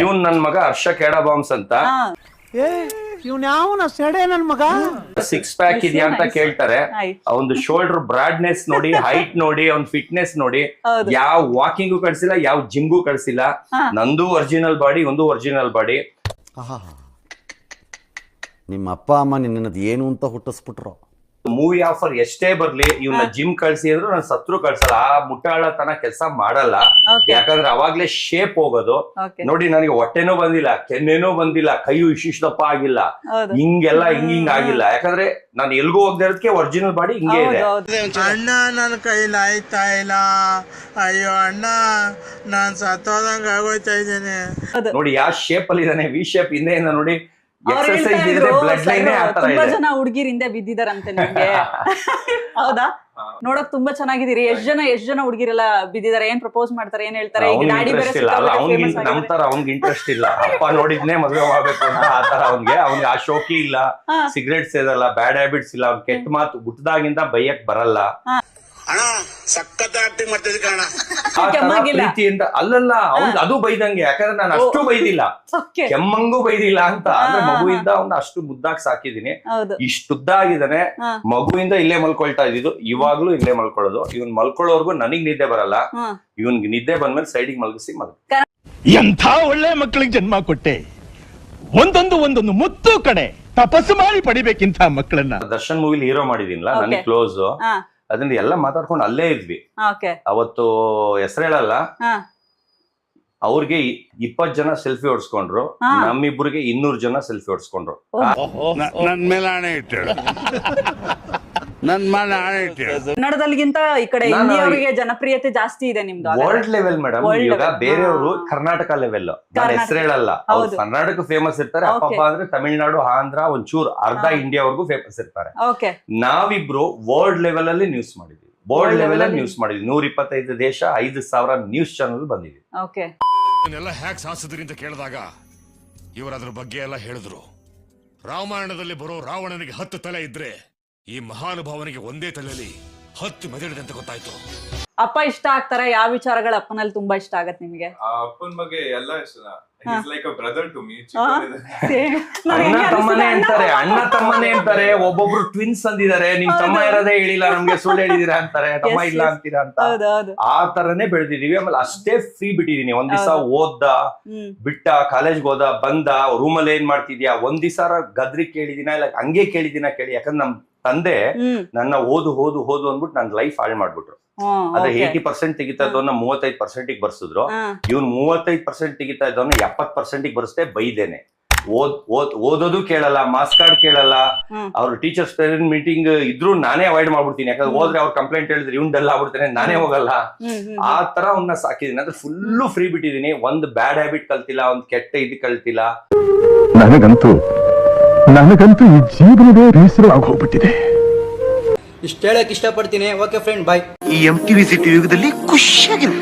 ಇವನ್ ನನ್ ಮಗ ಹರ್ಷ ಕೇಡ ಬಾಂಬ್ಸ್ ಅಂತ ಇವ್ನ ಯಾವನ ಸೆಡೆ ನನ್ ಮಗ ಸಿಕ್ಸ್ ಪ್ಯಾಕ್ ಇದೆಯಾ ಅಂತ. ಕೇಳ್ತಾರೆ. ಒಂದು ಶೋಲ್ಡರ್ ಬ್ರಾಡ್ನೆಸ್ ನೋಡಿ ಹೈಟ್ ನೋಡಿ ಅವ್ನ್ ಫಿಟ್ನೆಸ್ ನೋಡಿ. ಯಾವ ವಾಕಿಂಗು ಕಳ್ಸಿಲ್ಲ ಯಾವ ಜಿಮ್ಗೂ ಕಳ್ಸಿಲ್ಲ. ನಂದು ಒರಿಜಿನಲ್ ಬಾಡಿ ಒಂದು ಒರಿಜಿನಲ್ ಬಾಡಿ ನಿಮ್ಮ ಅಪ್ಪ ಅಮ್ಮ ನಿನ್ನದು ಏನು ಅಂತ ಹುಟ್ಟಿಸ್ಬಿಟ್ರು ಮೂವಿ ಆಫರ್ ಎಷ್ಟೇ ಬರ್ಲಿ ಇವ್ನ ಜಿಮ್ ಕಳ್ಸಿ ಅಂದ್ರು ನಾನು ಸತ್ರು ಕಳ್ಸಲ್ಲ. ಆ ಮುಟ್ಟಾಳತನ ಕೆಲಸ ಮಾಡಲ್ಲ. ಯಾಕಂದ್ರೆ ಅವಾಗ್ಲೇ ಶೇಪ್ ಹೋಗೋದು. ನೋಡಿ ನನಗೆ ಹೊಟ್ಟೆನೂ ಬಂದಿಲ್ಲ ಕೆನ್ನೆನೂ ಬಂದಿಲ್ಲ ಕೈಯು ವಿಶಿಷ್ಟಪ್ಪ ಆಗಿಲ್ಲ. ಹಿಂಗೆಲ್ಲ ಹಿಂಗ ಹಿಂಗ್ ಆಗಿಲ್ಲ. ಯಾಕಂದ್ರೆ ನಾನು ಎಲ್ಗೂ ಹೋಗದೆ ಇರೋದಕ್ಕೆ ಒರಿಜಿನಲ್ ಬಾಡಿ ಹಿಂಗೆ ಇದೆ. ಅಣ್ಣ ನನ್ನ ಕೈಲಿ ಆಯ್ತಾ ಇಲ್ಲ? ಅಯ್ಯೋ ಅಣ್ಣ ನಾನ್ ಸತ್ತೋದಂಗ ಆಗೋಯ್ತಾ ಇದ್ದೇನೆ. ನೋಡಿ ಯಾವ ಶೇಪ್ ಅಲ್ಲಿ ಇದಾನೆ ವಿ ಶೇಪ್ ಹಿಂದೆಯಿಂದ ನೋಡಿ. ತುಂಬಾ ಜನ ಹುಡುಗಿರಿಂದ ಬಿದ್ದಿದಾರಂತೆ ನಿಮ್ಗೆ. ಹೌದಾ? ನೋಡಕ್ ತುಂಬಾ ಚೆನ್ನಾಗಿದ್ದೀರಿ. ಎಷ್ಟ್ ಜನ ಎಷ್ಟ್ ಜನ ಹುಡುಗಿರೆಲ್ಲ ಬಿದ್ದಿದಾರೆ? ಏನ್ ಪ್ರಪೋಸ್ ಮಾಡ್ತಾರೆ? ಏನ್ ಹೇಳ್ತಾರೆ? ನಮ್ ತರ ಅವ್ನಿಗೆ ಇಂಟ್ರೆಸ್ಟ್ ಇಲ್ಲ. ಅಪ್ಪ ನೋಡಿದ್ನೇ ಮದುವೆ ಮಾಡ್ಬೇಕು ಅಂತ ಆ ತರ ಅವ್ನಿಗೆ. ಅವ್ನಿಗೆ ಆ ಶೋಕಿ ಇಲ್ಲ. ಸಿಗರೇಟ್ ಸೇದಲ್ಲ ಬ್ಯಾಡ್ ಹ್ಯಾಬಿಟ್ಸ್ ಇಲ್ಲ. ಅವ್ನ್ ಕೆಟ್ಟ ಮಾತು ಹುಟ್ಟದಾಗಿಂದ ಬೈಯಕ್ ಬರಲ್ಲ. ಸಖತ್ ಆಕ್ಟಿಂಗ್ ಮಾಡ್ತಿದ್ದೆ ಕಣ ಆ ತರ ಕೆಮ್ಮಂಗಿಲ್ಲ. ಪ್ರೀತಿಯಿಂದ ಅಲ್ಲಲ್ಲ ಅವ್ನ್ ಅದು ಬೈದಂಗೆ ಯಾಕಂದ್ರೆ ನಾನು ಅಷ್ಟು ಬೈದಿಲ್ಲ. ಕೆಮ್ಮಂಗು ಕೆಮ್ಮಂಗೂ ಬೈದಿಲ್ಲ ಅಂತ. ಅಂದ್ರೆ ಹಾ, ಹಾ, ಮಗುವಿಂದ ಅವ್ನ ಅಷ್ಟು ಮುದ್ದಾಗ್ ಸಾಕಿದೀನಿ ಹೌದು. ಇಷ್ಟುದ್ದಾಗಿದ್ದಾನೆ. ಹಾ. ಮಗುವಿಂದ ಇಲ್ಲೇ ಮಲ್ಕೊಳ್ತಾ ಇದ್ದಿದ್ದು. ಇವಾಗ್ಲೂ ಇಲ್ಲೇ ಮಲ್ಕೊಳ್ಳೋದು. ಇವನ್ ಮಲ್ಕೊಳ್ಳೋರ್ಗು ನನಗ್ ನಿದ್ದೆ ಬರಲ್ಲ. ಹಾ. ಇವನ್ಗೆ ನಿದ್ದೆ ಬಂದ್ಮೇಲೆ ಸೈಡಿಗೆ ಮಲಗಿಸಿ ಮಲ್ ಎಂಥ ಒಳ್ಳೆ ಮಕ್ಕಳಿಗೆ ಜನ್ಮ ಕೊಟ್ಟೆ. ಒಂದೊಂದು ಒಂದೊಂದು ಮುತ್ತು ಕಡೆ ತಪಸ್ಸು ಮಾಡಿ ಪಡಿಬೇಕಿಂತ ಮಕ್ಕಳನ್ನ. ದರ್ಶನ್ ಮೂವಿಲಿ ಹೀರೋ ಮಾಡಿದೀನಲ್ಲ Okay. ನನಗೆ ಕ್ಲೋಸ್ ಹಾ. ಅದನ್ನ ಎಲ್ಲ ಮಾತಾಡ್ಕೊಂಡು ಅಲ್ಲೇ ಇದ್ವಿ. ಓಕೆ. ಅವತ್ತು ಹೆಸರು ಹೇಳಲ್ಲ. ಹಾ. ಅವ್ರಿಗೆ ಇಪ್ಪತ್ ಜನ ಸೆಲ್ಫಿ ಹೊಡ್ಸ್ಕೊಂಡ್ರು. ಹಾ. ನಮ್ಮಿಬ್ಬರಿಗೆ ಇನ್ನೂರ್ ಜನ ಸೆಲ್ಫಿ ಹೊಡ್ಸ್ಕೊಂಡ್ರು. ನನ್ ಮೇಲೆ ಆಣೆ ಇಟ್ಟಳು ನನ್ ಕನ್ನಡದಲ್ಲಿಗಿಂತ ಈ ಕಡೆ ನಾನು ಹಿಂದಿಯವರಿಗೆ ಜನಪ್ರಿಯತೆ ಜಾಸ್ತಿ ಇದೆ ನಿಮ್ದು ಹಾಗಾದ್ರೆ. World level madam World level. ಬೇರೆಯವರು ಹಾ. ಕರ್ನಾಟಕ ಲೆವೆಲ್ ನಾನು ಕರ್ನಾಟಕ. ಹೆಸರು ಹೇಳಲ್ಲ ಅವ್ರು ಹೌದು. ಕರ್ನಾಟಕ ಫೇಮಸ್ ಇರ್ತಾರೆ Okay. ಅಪ್ಪಪ್ಪ ಅಂದ್ರೆ ತಮಿಳ್ನಾಡು ಆಂಧ್ರ ಒಂಚೂರ್ ಅರ್ಧ ಹಾ. ಇಂಡಿಯಾವರೆಗೂ ಫೇಮಸ್ ಇರ್ತಾರೆ ಓಕೆ ನಾವಿಬ್ರು ವರ್ಲ್ಡ್ ಲೆವೆಲ್ ಅಲ್ಲಿ ನ್ಯೂಸ್ ಮಾಡಿದ್ವಿ World ವರ್ಲ್ಡ್ level ಲೆವೆಲ್ ಅಲ್ಲಿ ಅಲ್ಲಿ ನ್ಯೂಸ್ ಮಾಡಿದ್ವಿ ನೂರ ಇಪ್ಪತ್ತೈದು ದೇಶ ಐದು ಸಾವಿರ ನ್ಯೂಸ್ ಚಾನಲ್ ಬಂದಿದ್ವಿ ಓಕೆ ಇದನ್ನೆಲ್ಲ ಹ್ಯಾಕ್ ಸಾಸಿದ್ರಿ ಅಂತ ಕೇಳಿದಾಗ ಇವರ ಅದ್ರ ಬಗ್ಗೆ ಎಲ್ಲ ಹೇಳಿದ್ರು ರಾಮಾಯಣದಲ್ಲಿ ಬರೋ ರಾವಣನಿಗೆ ಹತ್ತು ತಲೆ ಇದ್ರೆ ಈ ಮಹಾನುಭಾವನಿಗೆ ಒಂದೇ ತಲೆಯಲ್ಲಿ ಹತ್ತು ಮೆದಳಿದಂತ ಅಂತ ಗೊತ್ತಾಯ್ತು. ಅಪ್ಪ ಇಷ್ಟ ಆಗ್ತಾರೆ? ಯಾವ ವಿಚಾರಗಳು ಅಪ್ಪನಲ್ಲಿ ತುಂಬಾ ಇಷ್ಟ ಆಗತ್ತೆ ನಿಮ್ಗೆ? ಆ ಅಪ್ಪನ್ ಬಗ್ಗೆ ಎಲ್ಲ ಇಷ್ಟ. Is like a brother to me ಆ? ಅಣ್ಣ ತಮ್ಮನೇ ಅಂತಾರೆ ಅಣ್ಣ ತಮ್ಮನೇ ಅಂತಾರೆ ಒಬ್ಬೊಬ್ರು ಟ್ವಿನ್ಸ್ ಅಂದಿದ್ದಾರೆ ನಿಮ್ ತಮ್ಮ. ಇರೋದೇ ಹೇಳಿಲ್ಲ ನಮ್ಗೆ ಸುಳ್ಳು ಹೇಳಿದೀರಾ ಅಂತಾರೆ ತಮ್ಮ ಇಲ್ಲ ಅಂತೀರಾ ಅಂತ. ಆ ತರನೇ ಬೆಳೆದಿದೀವಿ ಆಮೇಲೆ ಅಷ್ಟೇ ಫ್ರೀ ಬಿಟ್ಟಿದೀನಿ ಒಂದ್ ದಿವಸ. ಓದ್ದ ಬಿಟ್ಟ ಕಾಲೇಜ್ಗೆ ಹೋದ ಬಂದ ರೂಮಲ್ಲಿ ಏನ್ ಮಾಡ್ತಿದ್ಯಾ? ಒಂದ್ ದಿವಸ ಗದ್ರಿ ಕೇಳಿದಿನ ಇಲ್ಲ ಹಂಗೆ ಕೇಳಿದೀನ ಕೇಳಿ? ಯಾಕಂದ್ರೆ ನಮ್ ತಂದೆ ನನ್ನ ಓದು ಓದು ಓದು ಅಂದ್ಬಿಟ್ಟು ನನ್ನ ಲೈಫ್ ಹಾಳು ಮಾಡ್ಬಿಟ್ರು. ಅದ್ರ. ಏಯ್ಟಿ ಪರ್ಸೆಂಟ್ ತೆಗಿತಾ ಇದ್ದವನ್ನ ಮೂವತ್ತೈದು ಪರ್ಸೆಂಟ್ ಬರ್ಸಿದ್ರು. ಇವ್ನು ಮೂವತ್ತೈದು ಪರ್ಸೆಂಟ್ ತೆಗಿತಾ ಇದ್ದವನ್ನ ಎಪ್ಪತ್ ಪರ್ಸೆಂಟ್ ಬರ್ಸ್ದೆ ಬೈದೇನೆ. ಓದ್ ಓದ್ ಓದೋದು ಕೇಳಲ್ಲ ಮಾಸ್ ಕಾರ್ಡ್ ಕೇಳಲ್ಲ. ಅವ್ರ ಟೀಚರ್ಸ್ ಪೇರೆಂಟ್ ಮೀಟಿಂಗ್ ಇದ್ರು ನಾನೇ ಅವಾಯ್ಡ್ ಮಾಡ್ಬಿಡ್ತೀನಿ. ಯಾಕಂದ್ರೆ ಹೋದ್ರೆ ಅವ್ರ ಕಂಪ್ಲೇಂಟ್ ಹೇಳಿದ್ರೆ ಇವ್ನ್ ಡಲ್ ಆಗ್ಬಿಡ್ತಾನೆ ನಾನೇ ಹೋಗಲ್ಲ. ಆ ತರ ಅವ್ನ ಸಾಕಿದೀನಿ ಅಂದ್ರೆ ಫುಲ್ಲು ಫ್ರೀ ಬಿಟ್ಟಿದೀನಿ ಒಂದ್ ಬ್ಯಾಡ್ ಹ್ಯಾಬಿಟ್ ಕಲ್ತಿಲ್ಲ ಒಂದ್ ಕೆಟ್ಟ ಇದು ಕಲ್ತಿಲ್ಲ. ನನಗಂತೂ ನನಗಂತೂ ಈ ಜೀವನವೇ ಬೇಸರ ಹೋಗ್ಬಿಟ್ಟಿದೆ. ಇಷ್ಟ ಹೇಳಕ್ ಇಷ್ಟಪಡ್ತೀನಿ. ಓಕೆ ಫ್ರೆಂಡ್ ಬಾಯ್ ಈ ಎಂ ಟಿವಿ ಸಿಟಿ ಯುಗದಲ್ಲಿ ಖುಷಿಯಾಗಿರು